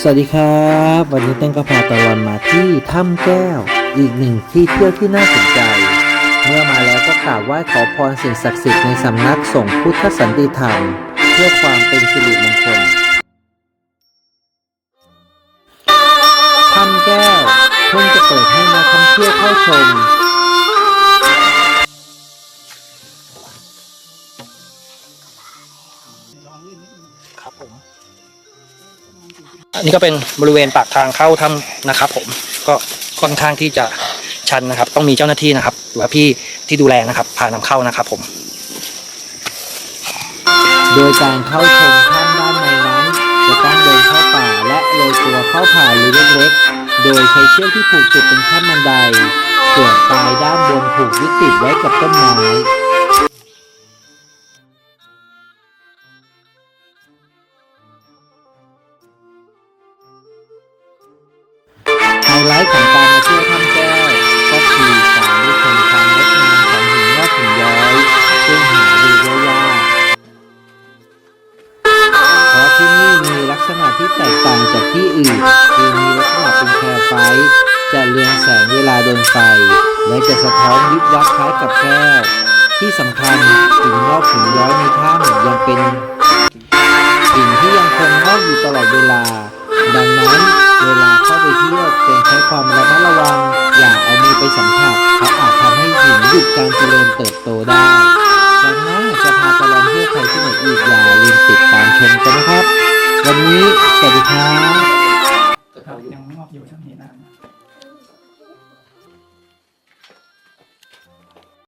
สวัสดีครับ วันนี้เต้นก็พาตะวันมาที่ถ้ำแก้ว อีกหนึ่งที่เที่ยวที่น่าสนใจ เมื่อมาแล้วก็กราบไหว้ขอพรสิ่งศักดิ์สิทธิ์ในสำนักสงฆ์พุทธสันติธรรม เพื่อความเป็นสิริมงคลถ้ำแก้วเพิ่งจะเปิดให้นักท่องเที่ยวเข้าชมครับผม อันนี้ก็เป็นบริเวณปากทางเข้าถ้ำนะครับ ผมก็ค่อนข้างที่จะชันนะครับ ต้องมีเจ้าหน้าที่นะครับหรือว่าพี่ที่ดูแลนะครับพานำเข้านะครับ ผม โดยการเข้าชมถ้ำด้านในนั้น จะต้องเดินเข้าป่าและโรยตัวเข้าผ่านรูเล็กๆโดยใช้เชือกที่ผูกติดเป็นขั้นบันไดส่วนปลายด้านบนผูกยึดติดไว้กับต้นไม้ ไฮไลท์ของการมาเที่ยวถ้ำแก้วก็คือการได้ชมความงดงามของหินงอกหินย้อยซึ่งหาดูได้ยากเพราะที่นี่มีลักษณะที่แตกต่างจากที่อื่นคือมีลักษณะเป็นแคร์ไฟท์จะเรืองแสงเวลาโดนไฟ และจะสะท้อนวิบวับคล้ายกับแก้ว ที่สำคัญหินงอกหินย้อยในถ้ำยังเป็นหินที่ยังคงงอกอยู่ตลอดเวลา ดังนั้น วันนี้สวัสดีครับยังงอกอยู่ช่างนี้นะ